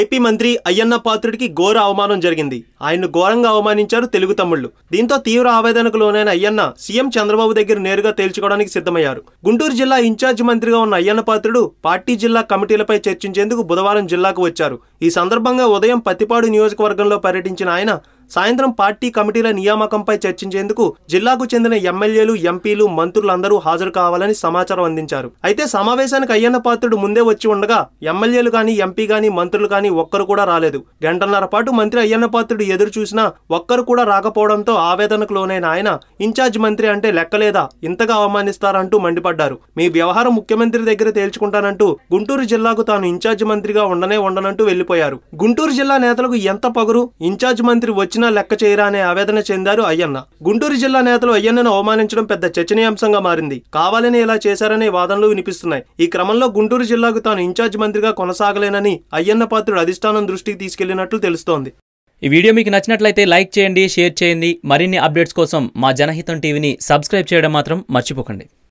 AP మంత్రి అయ్యన్న పాత్రుడికి ఘోర అవమానం జరిగింది. ఆయన్ను ఘోరంగా అవమానించారు తెలుగు తమ్ముళ్ళు దీంతో తీవ్ర ఆవేదనకు లోనైన అయ్యన్న సీఎం చంద్రబాబు దగ్గర నేరుగా తేల్చుకోవడానికి సిద్ధమయ్యారు. గుంటూరు జిల్లా ఇన్ఛార్జ్ మంత్రిగా ఉన్న అయ్యన్న పాత్రుడు పార్టీ జిల్లా కమిటీలపై చర్చించేందుకు బుధవారం జిల్లాకు వచ్చారు. ఈ సందర్భంగా ఉదయం పత్తిపాడు నియోజకవర్గంలో పర్యటించిన ఆయన సాయంత్రం పార్టీ కమిటీల నియామకంపై చర్చించేందుకు జిల్లాకు చెందిన ఎమ్మెల్యేలు ఎంపీలు మంత్రులందరూ హాజరు కావాలని సమాచారం అందించారు. అయితే సమావేశానికి అయ్యన్న పాత్రుడు ముందే వచ్చి ఉండగా ఎమ్మెల్యేలు గాని ఎంపీ గాని మంత్రులు గాని ఒక్కరు కూడా రాలేదు. గంటన్నర పాటు మంత్రి అయ్యన్న పాత్రుడు ఎదురు చూసినా ఒక్కరు కూడా రాకపోవడంతో ఆవేదనకు లోనైన ఆయన ఇన్ఛార్జ్ మంత్రి అంటే లెక్కలేదా? ఇంతగా అవమానిస్తారంటూ మండిపడ్డారు. మీ వ్యవహారం ముఖ్యమంత్రి దగ్గర తేల్చుకుంటానంటూ గుంటూరు జిల్లాకు తాను ఇన్ఛార్జ్ మంత్రిగా ఉండనే ఉండనంటూ వెళ్ళిపోయారు గుంటూరు జిల్లా నేతలకు ఎంత పగురు? ఇన్ఛార్జ్ మంత్రి వచ్చి వచ్చినా లెక్క చేయరా అనే ఆవేదన చెందారు అయ్యన్న. గుంటూరు జిల్లా నేతలు అయ్యన్నను అవమానించడం పెద్ద చర్చనీయాంశంగా మారింది. కావాలని ఇలా చేశారనే వాదనలు వినిపిస్తున్నాయి. ఈ క్రమంలో గుంటూరు జిల్లాకు తాను ఇన్ఛార్జ్ మంత్రిగా కొనసాగలేనని అయ్యన్న పాత్రుడు అధిష్టానం దృష్టికి తీసుకెళ్ళినట్లు తెలుస్తోంది. ఈ వీడియో మీకు నచ్చినట్లయితే లైక్ చేయండి షేర్ చేయండి. మరిన్ని అప్డేట్స్ కోసం మా జనహితం టీవీని సబ్స్క్రైబ్ చేయడం మాత్రం మర్చిపోకండి.